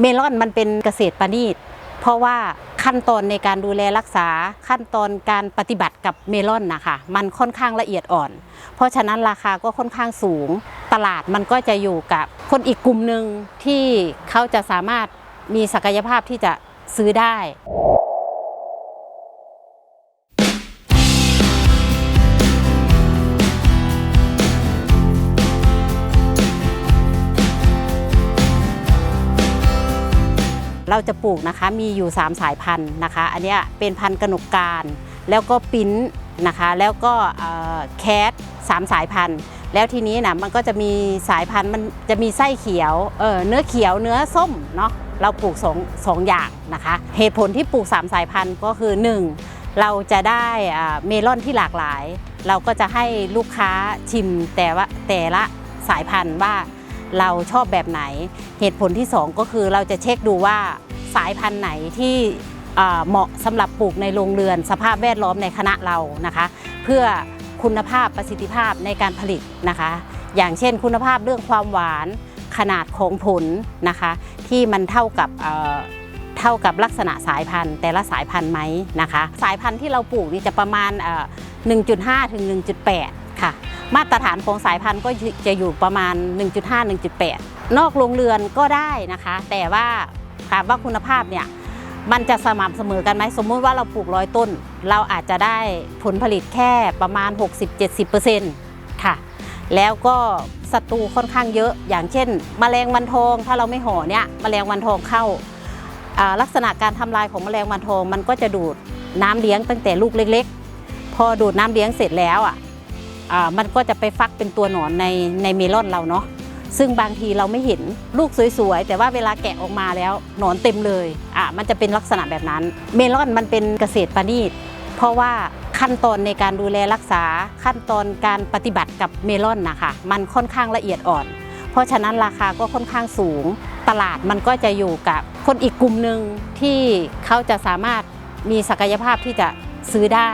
เมลอนมันเป็นเกษตรประณีต เพราะว่าขั้นตอนในการดูแลรักษาขั้นตอนการปฏิบัติกับเมลอนนะคะมันค่อนข้างละเอียดอ่อน เพราะฉะนั้นราคาก็ค่อนข้างสูง ตลาดมันก็จะอยู่กับคนอีกกลุ่มหนึ่งที่เขาจะสามารถมีศักยภาพที่จะซื้อได้ เราจะปลูกนะคะมีอยู่ 3 สายพันธุ์นะคะ อันนี้เป็นพันธุ์กระหนกการ แล้วก็ปิ้นนะคะ แล้วก็แคทสามสายพันธุ์ แล้วทีนี้นะมันก็จะมีสายพันธุ์มันจะมีไส้เขียวเเนื้อเขียวเนื้อส้มเนาะเราปลูกสองสองอย่างนะคะ เหตุผลที่ปลูก 3 สายพันธุ์ก็คือ 1 เราจะได้เมลอนที่หลากหลาย เราก็จะให้ลูกค้าชิมแต่ว่าแต่ละสายพันธุ์ว่า เราชอบแบบไหน เหตุผลที่ 2 ก็คือเราจะเช็คดูว่าสายพันธุ์ไหนที่เหมาะสำหรับปลูกในโรงเรือน สภาพแวดล้อมในคณะเรานะคะ เพื่อคุณภาพประสิทธิภาพในการผลิตนะคะ อย่างเช่นคุณภาพเรื่องความหวานขนาดของผลนะคะ ที่มันเท่ากับเท่ากับลักษณะสายพันธุ์ แต่ละสายพันธุ์ไหมนะคะ สายพันธุ์ที่เราปลูกนี่จะประมาณ 1.5 ถึง 1.8 ค่ะ มาตรฐานของสายพันธุ์ก็จะอยู่ประมาณ 1.5 1.8 นอกโรงเรือนก็ได้นะคะ แต่ว่าถามว่าคุณภาพเนี่ยมันจะสม่ำเสมอกันไหมสมมุติว่าเราปลูกร้อยต้น เราอาจจะได้ผลผลิตแค่ประมาณ 60-70%ค่ะ แล้วก็ศัตรูค่อนข้างเยอะ อย่างเช่นแมลงวันทอง ถ้าเราไม่ห่อเนี่ยแมลงวันทองเข้า ลักษณะการทำลายของแมลงวันทอง มันก็จะดูดน้ำเลี้ยงตั้งแต่ลูกเล็ก ๆ พอดูดน้ำเลี้ยงเสร็จแล้วอะ มันก็จะไปฟักเป็นตัวหนอนในในเมลอนเราเนาะซึ่งบางทีเราไม่เห็นลูกสวยๆ แต่ว่าเวลาแกะออกมาแล้วหนอนเต็มเลยอะมันจะเป็นลักษณะแบบนั้น เมลอนมันเป็นเกษตรประณีตเพราะว่าขั้นตอนในการดูแลรักษาขั้นตอนการปฏิบัติกับเมลอนนะคะมันค่อนข้างละเอียดอ่อน เพราะฉะนั้นราคาก็ค่อนข้างสูง ตลาดมันก็จะอยู่กับคนอีกกลุ่มหนึ่งที่เขาจะสามารถมีศักยภาพที่จะซื้อได้